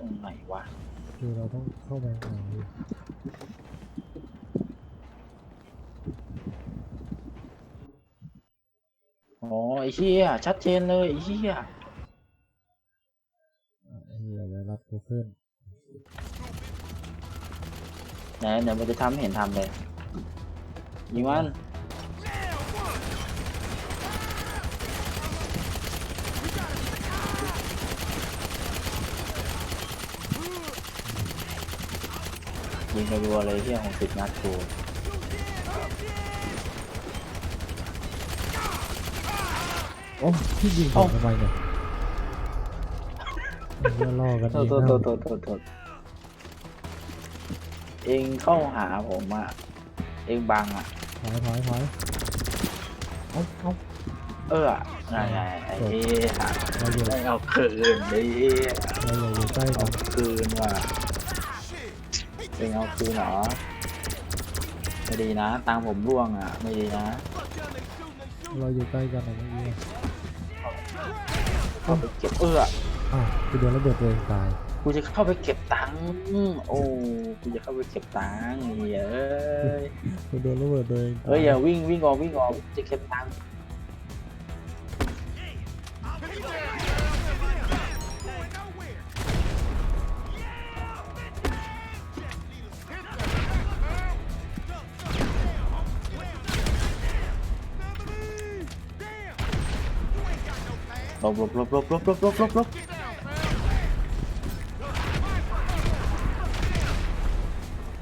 ตรงไหนวะคือเราต้องเข้าไปหาดิอ๋อไอ้เหี้ยชัดเจนเลยไอ้เหี้ยอะไอ้เหี้ยไวรัสกูขึ้นไหนเดี๋ยวมันจะทำให้เห็นทำเลยยิงมัน ยิงรัวๆเลยเหี้ยหกสิบนัดกูโอ้พี่ยิงผมทำไมเนี่ยไอ้เหี้ยล่อกันโทเอษงโทษนะโทษโทษโทษโทษเองเข้าหาผมอะ เองบังอะ ถอยถอยถอยเอ้าเอ้าเออไงไงไอ้เหี้ยเราอยู่ไม่เอาคืนไอ้เหี้ยเราอยู่อยู่ใกล้กัเอานคืนว่ะ เองเอาคืนเหรอไม่ดีนะ ตังค์ผมร่วงอะ ไม่ดีนะเราอยู่ใกล้กันอะเมื่อกี้เข้าไปเก็บเอออ้าวกูโดนระเบิดตัวเองตายกูจะเข้าไปเก็บตังค์โอ้กูจะเข้าไปเก็บตังค์เฮ้ยเอ้ยกูโดนระเบิดตัวเองตายเฮ้ยอย่าวิ่งวิ่งออกวิ่งออกจะเก็บตังค์ ลบหลบหลบหลบหลบหลบหลบหลบหลบ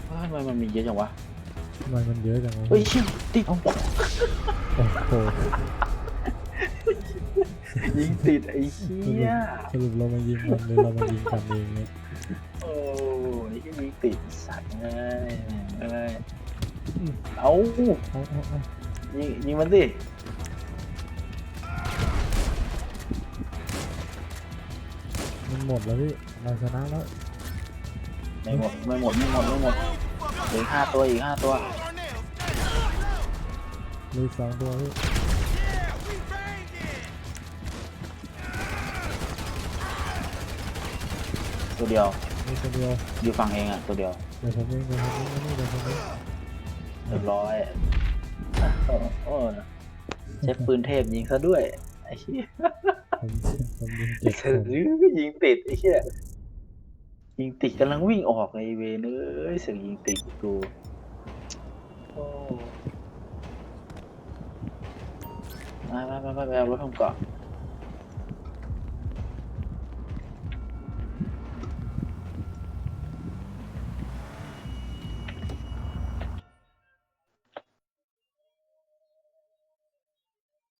เฮ้ยทำไมมันมีเยอะจังวะทำไมมันเยอะจังวะเฮ้ยเชี่ยติดโอ้โหยิงติดไอ้เชี่ยสรุปเรามายิงมันหรือเรามายิงกันเองเนี่ยโอ้ยยิงติดสัตว์เลยเอ้ยเอาเอาเอาเอายิงยิงมันสิ มันหมดแล้วพี่เราชนะแล้วไม่หมดไม่หมดไม่หมดไม่หมดเหลืออกห้าตัวอีกห้าตัวเหลยสองตัวพี่ตัวเดียวมีตัวเดียวอยู่ฝั่งเองอะตัวเดียวเดี๋ยวผมเองเดี๋ยวผมเองนี่เดี๋ยวผมเองเรียบร้อยโอ้โหใช้ปืนเทพยิงซะด้วยไอ้เหี้ย ผมผมยิงเจ็ดคนยิงติดไอ้เหี้ยยิงติดกำลังวิ่งออกไอเวนเอ้ยเสียงยิงติดกูมามามามาไปเอารถทองเกาะ